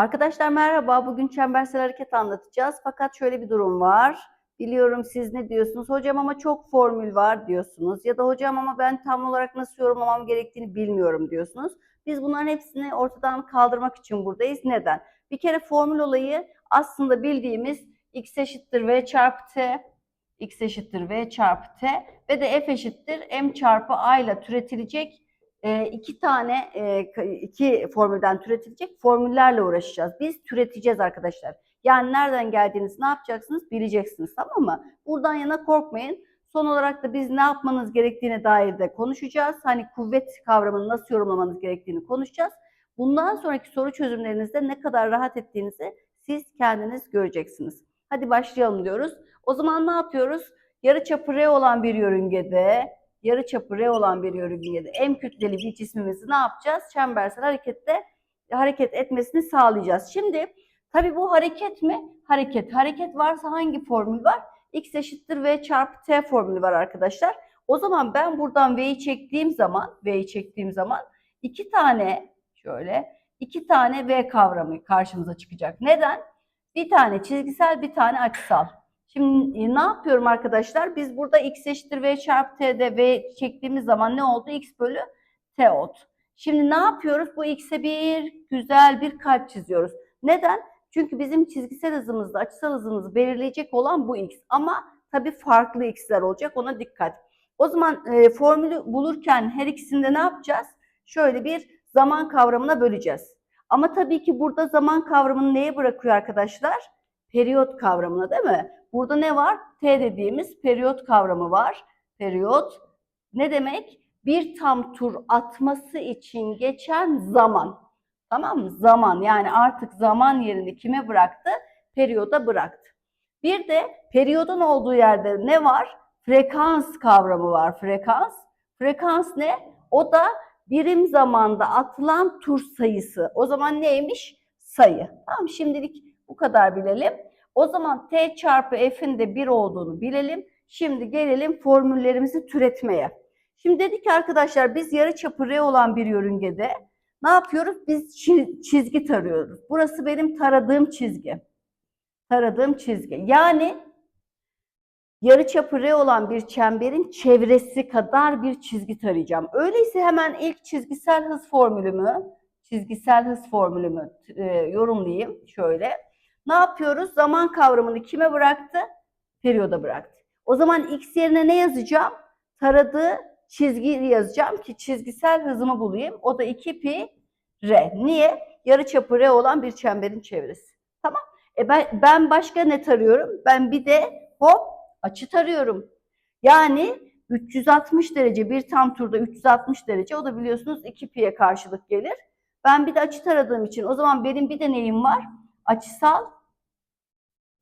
Arkadaşlar merhaba. Bugün çembersel hareket anlatacağız. Fakat şöyle bir durum var. Biliyorum siz ne diyorsunuz? Hocam ama çok formül var diyorsunuz. Ya da hocam ama ben tam olarak nasıl yorumlamam gerektiğini bilmiyorum diyorsunuz. Biz bunların hepsini ortadan kaldırmak için buradayız. Neden? Bir kere formül olayı aslında bildiğimiz x eşittir v çarpı t, x eşittir v çarpı t ve de f eşittir m çarpı a ile türetilecek e, iki tane e, iki formülden türetilecek formüllerle uğraşacağız. Biz türeteceğiz arkadaşlar. Yani nereden geldiğinizi ne yapacaksınız bileceksiniz tamam mı? Buradan yana korkmayın. Son olarak da biz ne yapmanız gerektiğine dair de konuşacağız. Hani kuvvet kavramını nasıl yorumlamanız gerektiğini konuşacağız. Bundan sonraki soru çözümlerinizde ne kadar rahat ettiğinizi siz kendiniz göreceksiniz. Hadi başlayalım diyoruz. O zaman ne yapıyoruz? Yarıçapı R olan bir yörüngede yarıçapı R olan bir yörüngede M kütleli bir cismimizi ne yapacağız? Çembersel harekette hareket etmesini sağlayacağız. Şimdi tabii bu hareket mi? Hareket. Hareket varsa hangi formül var? X eşittir V çarpı T formülü var arkadaşlar. O zaman ben buradan V'yi çektiğim zaman, V'yi çektiğim zaman iki tane şöyle iki tane V kavramı karşımıza çıkacak. Neden? Bir tane çizgisel, bir tane açısal. Şimdi e, ne yapıyorum arkadaşlar? Biz burada x eşittir v çarpı t'de v çektiğimiz zaman ne oldu? x bölü t oldu. Şimdi ne yapıyoruz? Bu x'e bir güzel bir kalp çiziyoruz. Neden? Çünkü bizim çizgisel hızımızda açısal hızımızı belirleyecek olan bu x. Ama tabii farklı x'ler olacak ona dikkat. O zaman e, formülü bulurken her ikisinde ne yapacağız? Şöyle bir zaman kavramına böleceğiz. Ama tabii ki burada zaman kavramını neye bırakıyor arkadaşlar? Periyot kavramına değil mi? Burada ne var? T dediğimiz periyot kavramı var. Periyot ne demek? Bir tam tur atması için geçen zaman. Tamam mı? Zaman yani artık zaman yerini kime bıraktı? Periyoda bıraktı. Bir de periyodun olduğu yerde ne var? Frekans kavramı var. Frekans. Frekans ne? O da birim zamanda atılan tur sayısı. O zaman neymiş? Sayı. Tamam şimdilik bu kadar bilelim. O zaman t çarpı f'in de 1 olduğunu bilelim. Şimdi gelelim formüllerimizi türetmeye. Şimdi dedik ki arkadaşlar biz yarıçapı r olan bir yörüngede ne yapıyoruz? Biz çizgi tarıyoruz. Burası benim taradığım çizgi. Taradığım çizgi. Yani yarıçapı r olan bir çemberin çevresi kadar bir çizgi tarayacağım. Öyleyse hemen ilk çizgisel hız formülümü, çizgisel hız formülümü e, yorumlayayım şöyle. Ne yapıyoruz? Zaman kavramını kime bıraktı? Periyoda bıraktı. O zaman x yerine ne yazacağım? Taradığı çizgiyi yazacağım ki çizgisel hızımı bulayım. O da 2 pi r. Niye? Yarıçapı r olan bir çemberin çevresi. Tamam. E ben, ben başka ne tarıyorum? Ben bir de hop açı tarıyorum. Yani 360 derece bir tam turda 360 derece o da biliyorsunuz 2 pi'ye karşılık gelir. Ben bir de açı taradığım için o zaman benim bir de neyim var? Açısal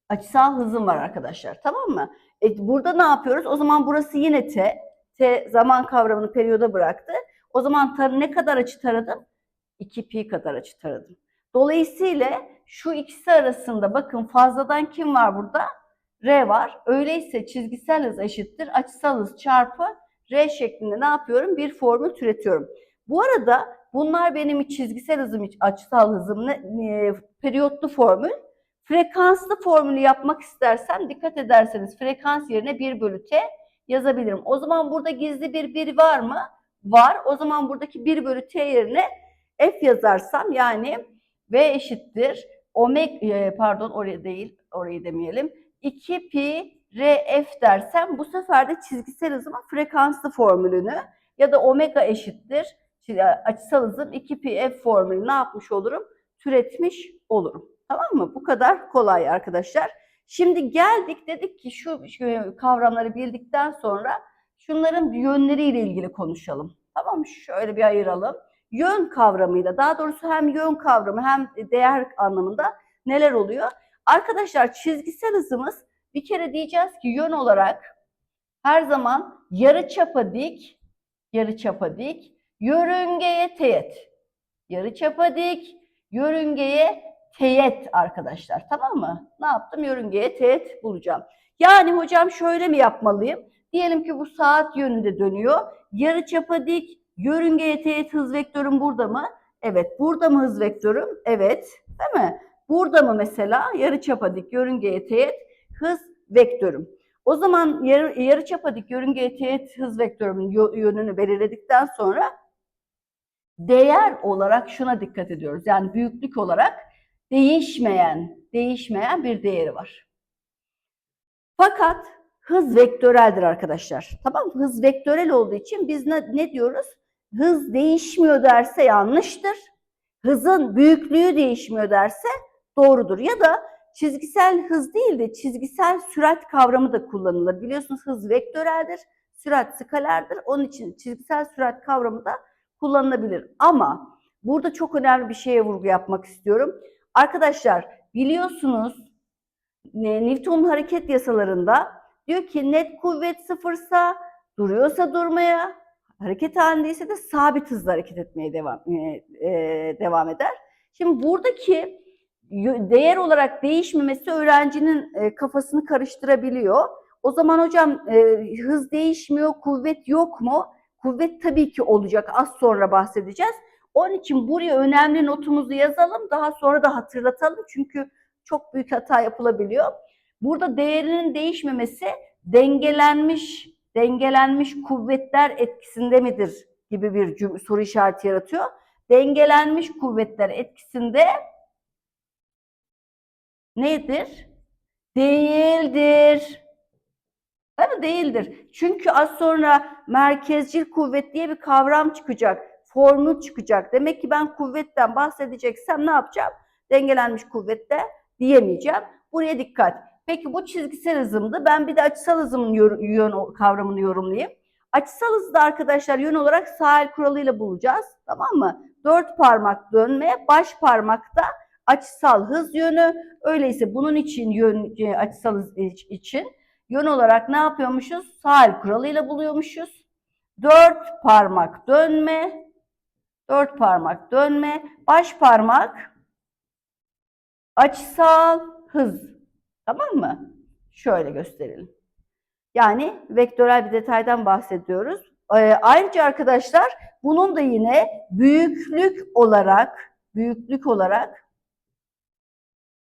açısal hızım var arkadaşlar. Tamam mı? E, burada ne yapıyoruz? O zaman burası yine t. T zaman kavramını periyoda bıraktı. O zaman tar ne kadar açı taradım? 2 pi kadar açı taradım. Dolayısıyla şu ikisi arasında bakın fazladan kim var burada? R var. Öyleyse çizgisel hız eşittir açısal hız çarpı R şeklinde ne yapıyorum? Bir formül türetiyorum. Bu arada bunlar benim çizgisel hızım, açısal hızım, e, periyotlu formül. Frekanslı formülü yapmak istersem dikkat ederseniz frekans yerine 1 bölü t yazabilirim. O zaman burada gizli bir 1 var mı? Var. O zaman buradaki 1 bölü t yerine f yazarsam yani v eşittir omega pardon oraya değil orayı demeyelim 2 pi rf dersem bu sefer de çizgisel hızıma frekanslı formülünü ya da omega eşittir açısal hızım 2 pi f formülü ne yapmış olurum? Türetmiş olurum. Tamam mı? Bu kadar kolay arkadaşlar. Şimdi geldik dedik ki şu, şu kavramları bildikten sonra şunların yönleriyle ilgili konuşalım. Tamam mı? Şöyle bir ayıralım. Yön kavramıyla daha doğrusu hem yön kavramı hem değer anlamında neler oluyor? Arkadaşlar çizgisel hızımız bir kere diyeceğiz ki yön olarak her zaman yarı çapa dik, yarı çapa dik, yörüngeye teğet. Yarı çapa dik, yörüngeye teğet arkadaşlar. Tamam mı? Ne yaptım? Yörüngeye teğet bulacağım. Yani hocam şöyle mi yapmalıyım? Diyelim ki bu saat yönünde dönüyor. Yarı çapa dik, yörüngeye teğet hız vektörüm burada mı? Evet. Burada mı hız vektörüm? Evet. Değil mi? Burada mı mesela yarıçapa dik yörüngeye teğet hız vektörüm. O zaman yarı, yarıçapa dik yörüngeye teğet hız vektörümün yönünü belirledikten sonra değer olarak şuna dikkat ediyoruz. Yani büyüklük olarak değişmeyen, değişmeyen bir değeri var. Fakat hız vektöreldir arkadaşlar. Tamam mı? Hız vektörel olduğu için biz ne, ne diyoruz? Hız değişmiyor derse yanlıştır. Hızın büyüklüğü değişmiyor derse doğrudur. Ya da çizgisel hız değil de çizgisel sürat kavramı da kullanılır. Biliyorsunuz hız vektöreldir, sürat skalerdir. Onun için çizgisel sürat kavramı da kullanılabilir. Ama burada çok önemli bir şeye vurgu yapmak istiyorum. Arkadaşlar biliyorsunuz ne- Newton'un hareket yasalarında diyor ki net kuvvet sıfırsa duruyorsa durmaya, hareket halindeyse de sabit hızla hareket etmeye devam e, e, devam eder. Şimdi buradaki değer olarak değişmemesi öğrencinin e, kafasını karıştırabiliyor. O zaman hocam e, hız değişmiyor, kuvvet yok mu? Kuvvet tabii ki olacak. Az sonra bahsedeceğiz. Onun için buraya önemli notumuzu yazalım. Daha sonra da hatırlatalım. Çünkü çok büyük hata yapılabiliyor. Burada değerinin değişmemesi dengelenmiş dengelenmiş kuvvetler etkisinde midir gibi bir soru işareti yaratıyor. Dengelenmiş kuvvetler etkisinde nedir? Değildir. Değil mi? Değildir. Çünkü az sonra merkezcil kuvvet diye bir kavram çıkacak. Formül çıkacak. Demek ki ben kuvvetten bahsedeceksem ne yapacağım? Dengelenmiş kuvvette diyemeyeceğim. Buraya dikkat. Peki bu çizgisel hızımdı. Ben bir de açısal hızımın yön kavramını yorumlayayım. Açısal hızı da arkadaşlar yön olarak sağ el kuralıyla bulacağız. Tamam mı? Dört parmak dönme, baş parmakta açısal hız yönü. Öyleyse bunun için yön e, açısal hız iç- için yön olarak ne yapıyormuşuz? Sağ el kuralıyla buluyormuşuz. Dört parmak dönme, dört parmak dönme, baş parmak açısal hız. Tamam mı? Şöyle gösterelim. Yani vektörel bir detaydan bahsediyoruz. Ee, ayrıca arkadaşlar bunun da yine büyüklük olarak büyüklük olarak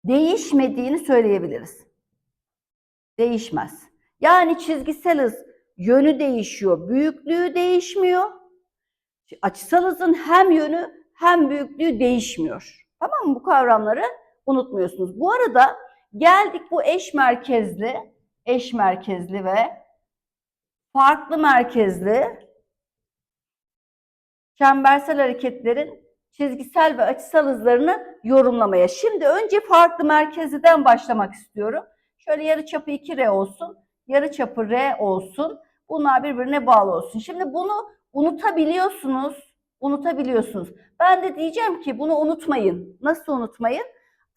değişmediğini söyleyebiliriz. Değişmez. Yani çizgisel hız yönü değişiyor, büyüklüğü değişmiyor. Açısal hızın hem yönü hem büyüklüğü değişmiyor. Tamam mı? Bu kavramları unutmuyorsunuz. Bu arada geldik bu eş merkezli, eş merkezli ve farklı merkezli çembersel hareketlerin çizgisel ve açısal hızlarını yorumlamaya. Şimdi önce farklı merkezliden başlamak istiyorum. Şöyle yarıçapı 2R olsun, yarıçapı R olsun. Bunlar birbirine bağlı olsun. Şimdi bunu unutabiliyorsunuz, unutabiliyorsunuz. Ben de diyeceğim ki bunu unutmayın. Nasıl unutmayın?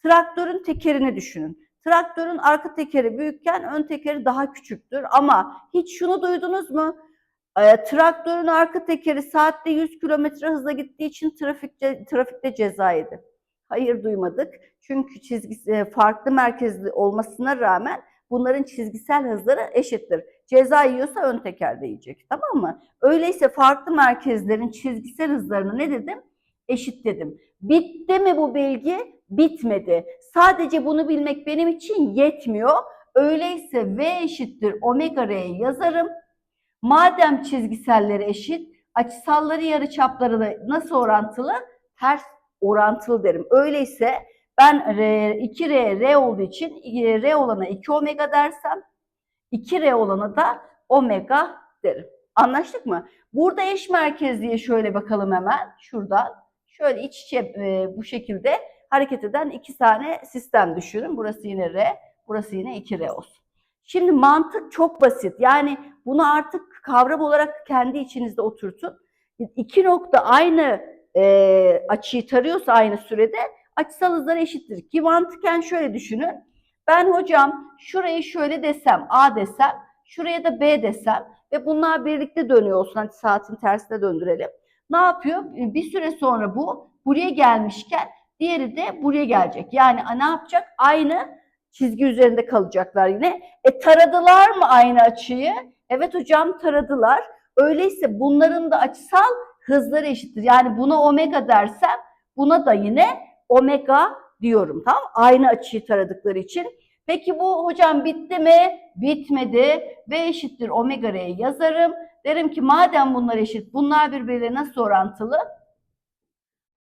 Traktörün tekerini düşünün. Traktörün arka tekeri büyükken ön tekeri daha küçüktür. Ama hiç şunu duydunuz mu? E, traktörün arka tekeri saatte 100 kilometre hızla gittiği için trafikte, trafikte ceza yedi. Hayır duymadık. Çünkü çizgisi e, farklı merkezli olmasına rağmen bunların çizgisel hızları eşittir. Ceza yiyorsa ön teker de yiyecek. Tamam mı? Öyleyse farklı merkezlerin çizgisel hızlarını ne dedim? Eşit dedim. Bitti mi bu bilgi? Bitmedi. Sadece bunu bilmek benim için yetmiyor. Öyleyse V eşittir omega R'yi yazarım. Madem çizgiselleri eşit, açısalları yarıçapları da nasıl orantılı? Ters orantılı derim. Öyleyse ben R, 2R R olduğu için R olana 2 omega dersem 2R olana da omega derim. Anlaştık mı? Burada eş merkezliye şöyle bakalım hemen şuradan. Şöyle iç içe e, bu şekilde hareket eden iki tane sistem düşünün. Burası yine R, burası yine 2R olsun. Şimdi mantık çok basit. Yani bunu artık kavram olarak kendi içinizde oturtun. İki nokta aynı e, açıyı tarıyorsa aynı sürede açısal hızlar eşittir. Ki mantıken şöyle düşünün. Ben hocam şurayı şöyle desem, A desem, şuraya da B desem ve bunlar birlikte dönüyor olsun. Hadi saatin tersine döndürelim. Ne yapıyor? Bir süre sonra bu buraya gelmişken diğeri de buraya gelecek. Yani ne yapacak? Aynı çizgi üzerinde kalacaklar yine. E taradılar mı aynı açıyı? Evet hocam taradılar. Öyleyse bunların da açısal hızları eşittir. Yani buna omega dersem Buna da yine omega diyorum tamam? Aynı açıyı taradıkları için. Peki bu hocam bitti mi? Bitmedi. V eşittir omega r yazarım. Derim ki madem bunlar eşit, bunlar birbirine nasıl orantılı?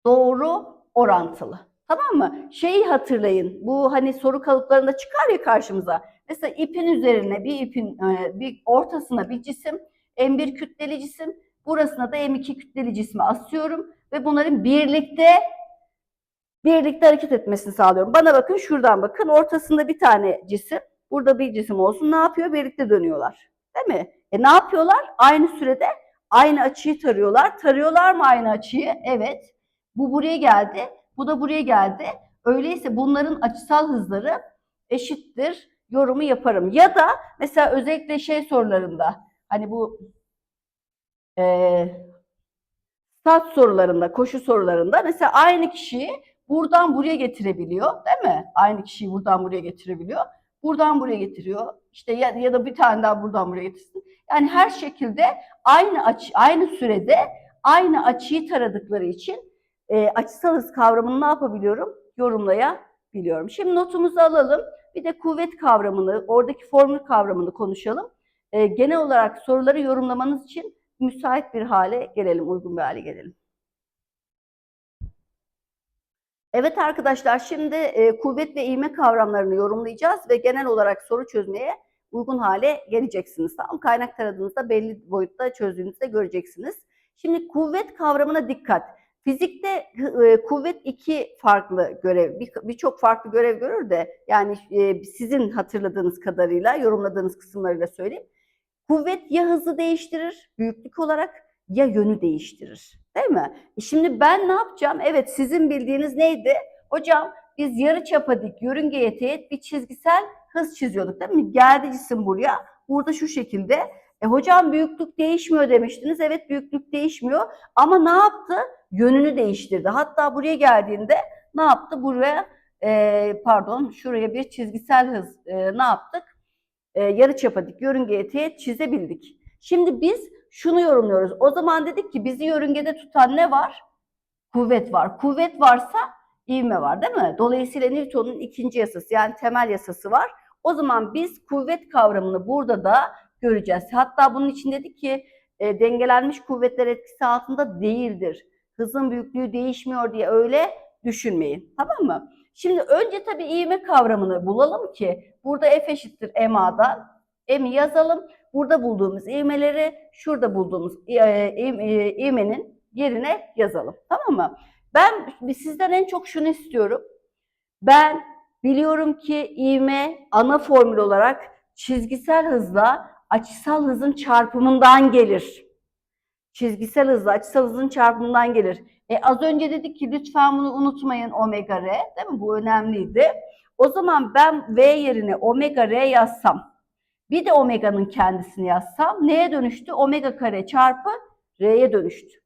Doğru orantılı. Tamam mı? Şeyi hatırlayın. Bu hani soru kalıplarında çıkar ya karşımıza. Mesela ipin üzerine bir ipin e, bir ortasına bir cisim, M1 kütleli cisim, burasına da M2 kütleli cismi asıyorum ve bunların birlikte birlikte hareket etmesini sağlıyorum. Bana bakın şuradan bakın. Ortasında bir tane cisim, burada bir cisim olsun. Ne yapıyor? Birlikte dönüyorlar. Değil mi? E ne yapıyorlar? Aynı sürede aynı açıyı tarıyorlar. Tarıyorlar mı aynı açıyı? Evet. Bu buraya geldi. Bu da buraya geldi. Öyleyse bunların açısal hızları eşittir yorumu yaparım. Ya da mesela özellikle şey sorularında hani bu eee stat sorularında, koşu sorularında mesela aynı kişiyi buradan buraya getirebiliyor değil mi? Aynı kişiyi buradan buraya getirebiliyor. Buradan buraya getiriyor. İşte ya, ya da bir tane daha buradan buraya getirsin. Yani her şekilde aynı açı, aynı sürede aynı açıyı taradıkları için e, açısal hız kavramını ne yapabiliyorum? Yorumlayabiliyorum. Şimdi notumuzu alalım. Bir de kuvvet kavramını, oradaki formül kavramını konuşalım. E, genel olarak soruları yorumlamanız için müsait bir hale gelelim, uygun bir hale gelelim. Evet arkadaşlar şimdi e, kuvvet ve ivme kavramlarını yorumlayacağız ve genel olarak soru çözmeye uygun hale geleceksiniz. Tamam Kaynak taradığınızda belli boyutta çözdüğünüzde göreceksiniz. Şimdi kuvvet kavramına dikkat. Fizikte e, kuvvet iki farklı görev, birçok bir farklı görev görür de yani e, sizin hatırladığınız kadarıyla, yorumladığınız kısımlarıyla söyleyeyim. Kuvvet ya hızı değiştirir büyüklük olarak ya yönü değiştirir. Değil mi? E şimdi ben ne yapacağım? Evet sizin bildiğiniz neydi? Hocam biz yarı çapa dik yörüngeye teğet bir çizgisel hız çiziyorduk değil mi? Geldi cisim buraya. Burada şu şekilde. E hocam büyüklük değişmiyor demiştiniz. Evet büyüklük değişmiyor. Ama ne yaptı? Yönünü değiştirdi. Hatta buraya geldiğinde ne yaptı? Buraya e, pardon şuraya bir çizgisel hız e, ne yaptık? E, yarı çapa dik yörüngeye teğet çizebildik. Şimdi biz şunu yorumluyoruz. O zaman dedik ki bizi yörüngede tutan ne var? Kuvvet var. Kuvvet varsa ivme var değil mi? Dolayısıyla Newton'un ikinci yasası yani temel yasası var. O zaman biz kuvvet kavramını burada da göreceğiz. Hatta bunun için dedik ki e, dengelenmiş kuvvetler etkisi altında değildir. Hızın büyüklüğü değişmiyor diye öyle düşünmeyin. Tamam mı? Şimdi önce tabii ivme kavramını bulalım ki burada F eşittir MA'dan M'i yazalım. Burada bulduğumuz ivmeleri şurada bulduğumuz e, e, ivmenin yerine yazalım. Tamam mı? Ben sizden en çok şunu istiyorum. Ben biliyorum ki ivme ana formül olarak çizgisel hızla açısal hızın çarpımından gelir. Çizgisel hızla açısal hızın çarpımından gelir. E az önce dedik ki lütfen bunu unutmayın omega r değil mi? Bu önemliydi. O zaman ben v yerine omega r yazsam bir de omega'nın kendisini yazsam neye dönüştü? Omega kare çarpı r'ye dönüştü.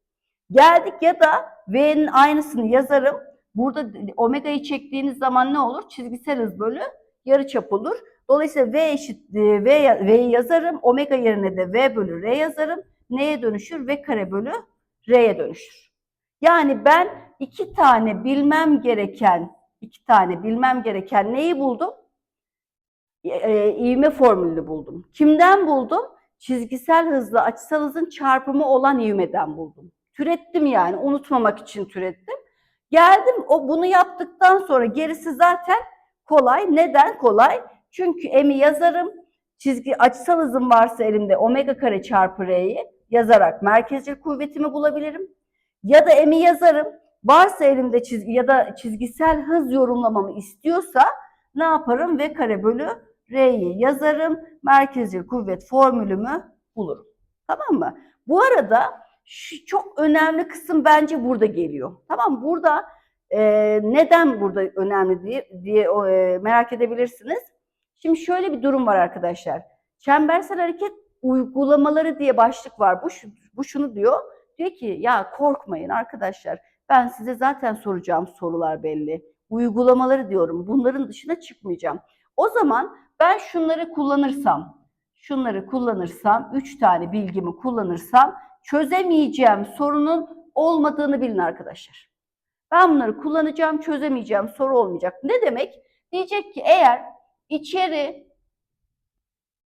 Geldik ya da v'nin aynısını yazarım. Burada omega'yı çektiğiniz zaman ne olur? Çizgisel hız bölü yarıçap olur. Dolayısıyla v eşit v v'yi yazarım. Omega yerine de v bölü r yazarım. Neye dönüşür? v kare bölü r'ye dönüşür. Yani ben iki tane bilmem gereken iki tane bilmem gereken neyi buldum? E, ivme formülünü buldum. Kimden buldum? Çizgisel hızla açısal hızın çarpımı olan ivmeden buldum. Türettim yani unutmamak için türettim. Geldim o bunu yaptıktan sonra gerisi zaten kolay. Neden kolay? Çünkü m'i yazarım. Çizgi açısal hızım varsa elimde omega kare çarpı r'yi yazarak merkezcil kuvvetimi bulabilirim. Ya da m'i yazarım. Varsa elimde çizgi ya da çizgisel hız yorumlamamı istiyorsa ne yaparım? V kare bölü R'yi yazarım. Merkezcil kuvvet formülümü bulurum. Tamam mı? Bu arada şu çok önemli kısım bence burada geliyor. Tamam Burada e, neden burada önemli diye, diye e, merak edebilirsiniz. Şimdi şöyle bir durum var arkadaşlar. Çembersel hareket uygulamaları diye başlık var. Bu, bu şunu diyor. Diyor ki ya korkmayın arkadaşlar. Ben size zaten soracağım sorular belli. Uygulamaları diyorum. Bunların dışına çıkmayacağım. O zaman ben şunları kullanırsam, şunları kullanırsam, üç tane bilgimi kullanırsam çözemeyeceğim sorunun olmadığını bilin arkadaşlar. Ben bunları kullanacağım, çözemeyeceğim, soru olmayacak. Ne demek? Diyecek ki eğer içeri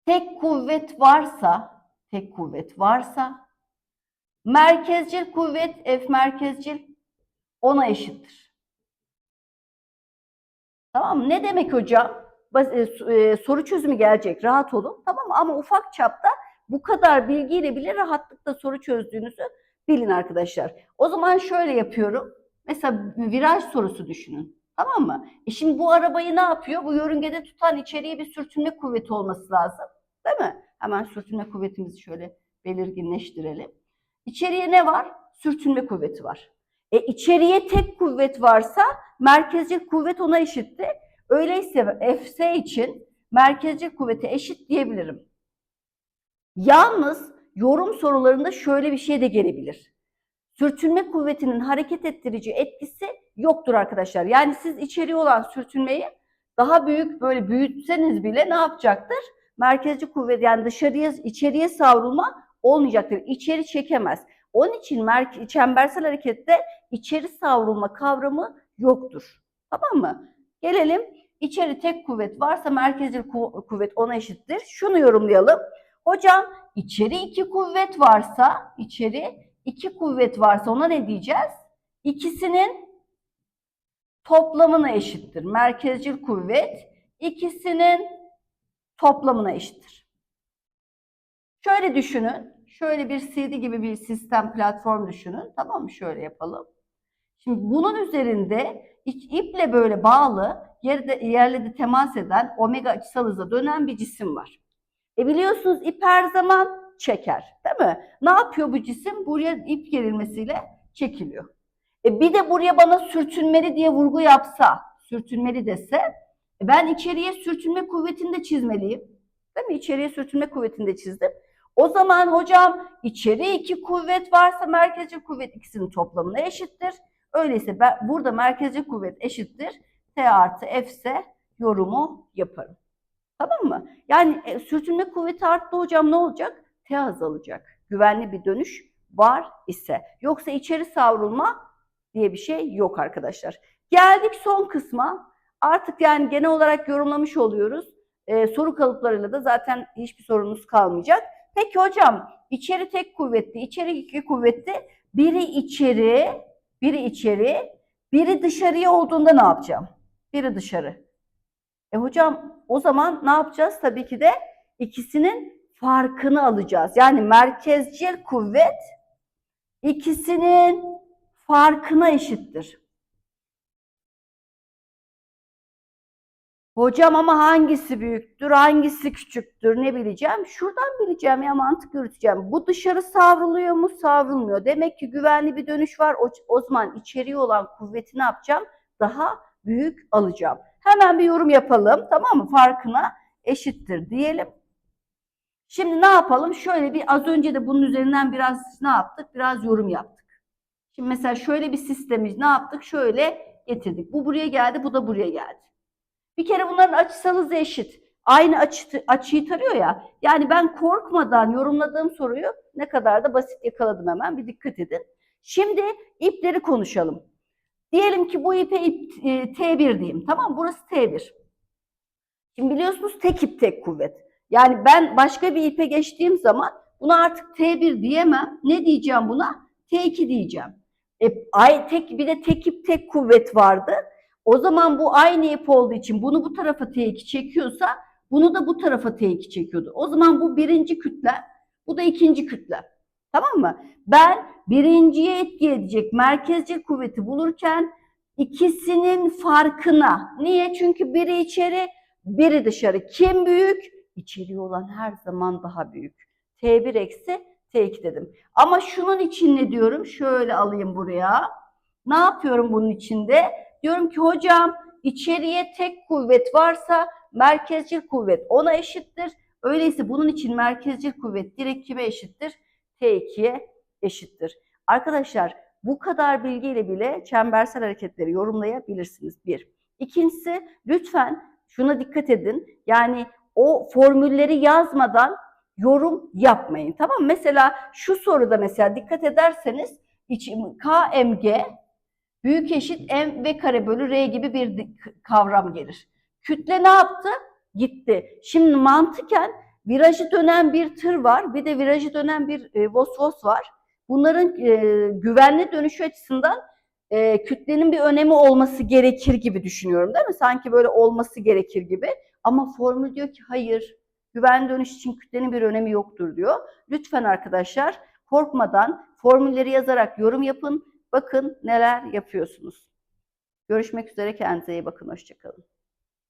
tek kuvvet varsa, tek kuvvet varsa merkezcil kuvvet F merkezcil ona eşittir. Tamam mı? Ne demek hocam? E, e, soru çözümü gelecek. Rahat olun. Tamam mı? Ama ufak çapta bu kadar bilgiyle bile rahatlıkla soru çözdüğünüzü bilin arkadaşlar. O zaman şöyle yapıyorum. Mesela viraj sorusu düşünün. Tamam mı? E şimdi bu arabayı ne yapıyor? Bu yörüngede tutan içeriye bir sürtünme kuvveti olması lazım. Değil mi? Hemen sürtünme kuvvetimizi şöyle belirginleştirelim. İçeriye ne var? Sürtünme kuvveti var. E içeriye tek kuvvet varsa merkezcil kuvvet ona eşitti. Öyleyse Fs için merkezcil kuvveti eşit diyebilirim. Yalnız yorum sorularında şöyle bir şey de gelebilir. Sürtünme kuvvetinin hareket ettirici etkisi yoktur arkadaşlar. Yani siz içeriye olan sürtünmeyi daha büyük böyle büyütseniz bile ne yapacaktır? Merkezci kuvvet yani dışarıya içeriye savrulma olmayacaktır. İçeri çekemez. Onun için çembersel harekette içeri savrulma kavramı yoktur. Tamam mı? Gelelim içeri tek kuvvet varsa merkezcil ku- kuvvet ona eşittir. Şunu yorumlayalım. Hocam içeri iki kuvvet varsa, içeri iki kuvvet varsa ona ne diyeceğiz? İkisinin toplamına eşittir. Merkezcil kuvvet ikisinin toplamına eşittir. Şöyle düşünün. Şöyle bir CD gibi bir sistem platform düşünün. Tamam mı? Şöyle yapalım. Şimdi bunun üzerinde iple böyle bağlı yerde, yerle de temas eden omega açısal hıza dönen bir cisim var. E biliyorsunuz ip her zaman çeker, değil mi? Ne yapıyor bu cisim? Buraya ip gerilmesiyle çekiliyor. E bir de buraya bana sürtünmeli diye vurgu yapsa, sürtünmeli dese, e ben içeriye sürtünme kuvvetini de çizmeliyim. Değil mi? İçeriye sürtünme kuvvetini de çizdim. O zaman hocam içeri iki kuvvet varsa merkezci kuvvet ikisinin toplamına eşittir. Öyleyse ben, burada merkezci kuvvet eşittir. T artı F ise yorumu yaparım. Tamam mı? Yani e, sürtünme kuvveti arttı hocam ne olacak? T azalacak. Güvenli bir dönüş var ise. Yoksa içeri savrulma diye bir şey yok arkadaşlar. Geldik son kısma. Artık yani genel olarak yorumlamış oluyoruz. Ee, soru kalıplarıyla da zaten hiçbir sorunumuz kalmayacak. Peki hocam içeri tek kuvvetli, içeri iki kuvvetli. Biri içeri, biri içeri, biri dışarıya olduğunda ne yapacağım? Biri dışarı. E hocam o zaman ne yapacağız? Tabii ki de ikisinin farkını alacağız. Yani merkezcil kuvvet ikisinin farkına eşittir. Hocam ama hangisi büyüktür, hangisi küçüktür ne bileceğim? Şuradan bileceğim ya mantık yürüteceğim. Bu dışarı savruluyor mu, savrulmuyor. Demek ki güvenli bir dönüş var. O, o zaman içeriye olan kuvveti ne yapacağım? Daha büyük alacağım. Hemen bir yorum yapalım tamam mı? Farkına eşittir diyelim. Şimdi ne yapalım? Şöyle bir az önce de bunun üzerinden biraz ne yaptık? Biraz yorum yaptık. Şimdi mesela şöyle bir sistemi ne yaptık? Şöyle getirdik. Bu buraya geldi, bu da buraya geldi. Bir kere bunların açısal eşit. Aynı açı, açıyı tarıyor ya. Yani ben korkmadan yorumladığım soruyu ne kadar da basit yakaladım hemen. Bir dikkat edin. Şimdi ipleri konuşalım. Diyelim ki bu ipe ip, e, T1 diyeyim. Tamam? Burası T1. Şimdi biliyorsunuz tek ip tek kuvvet. Yani ben başka bir ipe geçtiğim zaman buna artık T1 diyemem. Ne diyeceğim buna? T2 diyeceğim. E, ay tek bir de tek ip tek kuvvet vardı. O zaman bu aynı ip olduğu için bunu bu tarafa T2 çekiyorsa bunu da bu tarafa T2 çekiyordu. O zaman bu birinci kütle, bu da ikinci kütle. Tamam mı? Ben birinciye etki edecek merkezcil kuvveti bulurken ikisinin farkına. Niye? Çünkü biri içeri, biri dışarı. Kim büyük? İçeriye olan her zaman daha büyük. T1 eksi T2 dedim. Ama şunun için ne diyorum? Şöyle alayım buraya. Ne yapıyorum bunun içinde? Diyorum ki hocam içeriye tek kuvvet varsa merkezcil kuvvet ona eşittir. Öyleyse bunun için merkezcil kuvvet direkt kime eşittir? T2'ye eşittir. Arkadaşlar bu kadar bilgiyle bile çembersel hareketleri yorumlayabilirsiniz. Bir. İkincisi lütfen şuna dikkat edin. Yani o formülleri yazmadan yorum yapmayın. Tamam mı? Mesela şu soruda mesela dikkat ederseniz KMG Büyük eşit m v kare bölü r gibi bir kavram gelir. Kütle ne yaptı? Gitti. Şimdi mantıken virajı dönen bir tır var, bir de virajı dönen bir e, vosvos var. Bunların e, güvenli dönüşü açısından e, kütlenin bir önemi olması gerekir gibi düşünüyorum değil mi? Sanki böyle olması gerekir gibi. Ama formül diyor ki hayır, güvenli dönüş için kütlenin bir önemi yoktur diyor. Lütfen arkadaşlar korkmadan formülleri yazarak yorum yapın. Bakın neler yapıyorsunuz. Görüşmek üzere kendinize iyi bakın. Hoşçakalın.